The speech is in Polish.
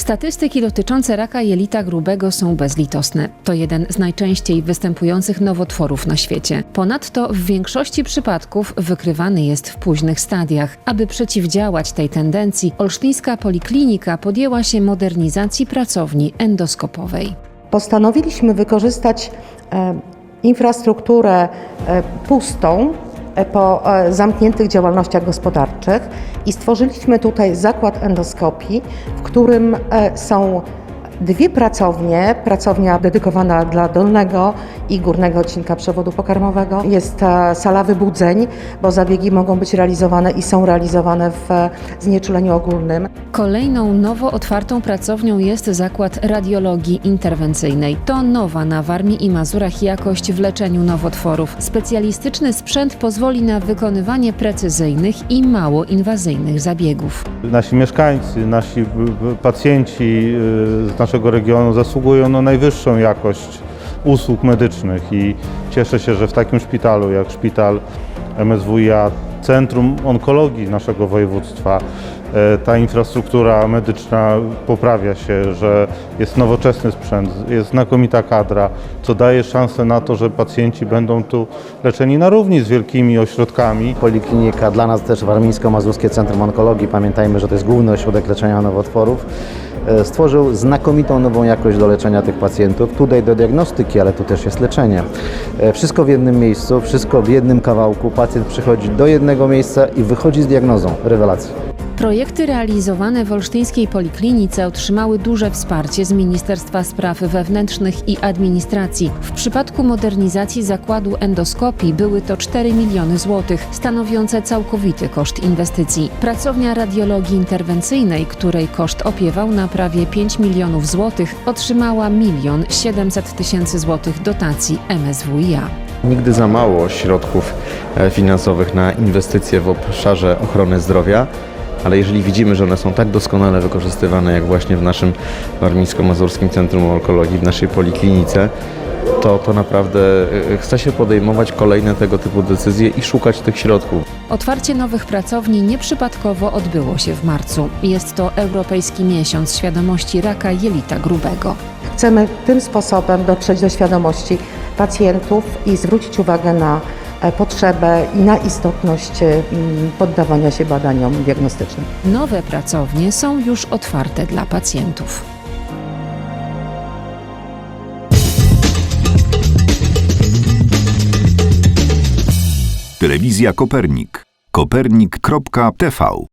Statystyki dotyczące raka jelita grubego są bezlitosne. To jeden z najczęściej występujących nowotworów na świecie. Ponadto w większości przypadków wykrywany jest w późnych stadiach. Aby przeciwdziałać tej tendencji, Olsztyńska Poliklinika podjęła się modernizacji pracowni endoskopowej. Postanowiliśmy wykorzystać e, infrastrukturę e, pustą po e, zamkniętych działalnościach gospodarczych i stworzyliśmy tutaj zakład endoskopii, w którym e, są dwie pracownie. Pracownia dedykowana dla dolnego i górnego odcinka przewodu pokarmowego. Jest e, sala wybudzeń, bo zabiegi mogą być realizowane i są realizowane w e, znieczuleniu ogólnym. Kolejną nowo otwartą pracownią jest zakład radiologii interwencyjnej. To nowa na Warmii i Mazurach jakość w leczeniu nowotworów. Specjalistyczny sprzęt pozwoli na wykonywanie precyzyjnych i mało inwazyjnych zabiegów. Nasi mieszkańcy, nasi pacjenci y, z naszego regionu zasługują na najwyższą jakość usług medycznych i cieszę się, że w takim szpitalu jak szpital MSWiA, Centrum Onkologii naszego województwa, e, ta infrastruktura medyczna poprawia się, że jest nowoczesny sprzęt, jest znakomita kadra, co daje szansę na to, że pacjenci będą tu leczeni na równi z wielkimi ośrodkami. Poliklinika, dla nas też Warmińsko-Mazurskie Centrum Onkologii, pamiętajmy, że to jest główny ośrodek leczenia nowotworów, stworzył znakomitą nową jakość do leczenia tych pacjentów, tutaj do diagnostyki, ale tu też jest leczenie. E, Wszystko w jednym miejscu, wszystko w jednym kawałku, pacjent przychodzi do jednego miejsca i wychodzi z diagnozą. Rewelacja. Projekty realizowane w Olsztyńskiej Poliklinice otrzymały duże wsparcie z Ministerstwa Spraw Wewnętrznych i Administracji. W przypadku modernizacji zakładu endoskopii były to 4 miliony złotych, stanowiące całkowity koszt inwestycji. Pracownia radiologii interwencyjnej, której koszt opiewał na prawie 5 milionów złotych, otrzymała 1 700 tysięcy złotych dotacji MSWiA. Nigdy za mało środków e, finansowych na inwestycje w obszarze ochrony zdrowia, ale jeżeli widzimy, że one są tak doskonale wykorzystywane, jak właśnie w naszym Warmińsko-Mazurskim Centrum Onkologii, w naszej poliklinice, to, to naprawdę e, chce się podejmować kolejne tego typu decyzje i szukać tych środków. Otwarcie nowych pracowni nieprzypadkowo odbyło się w marcu. Jest to Europejski Miesiąc Świadomości Raka Jelita Grubego. Chcemy tym sposobem dotrzeć do świadomości pacjentów i zwrócić uwagę na potrzebę i na istotność mm, poddawania się badaniom diagnostycznym. Nowe pracownie są już otwarte dla pacjentów. Telewizja Kopernik. Kopernik.tv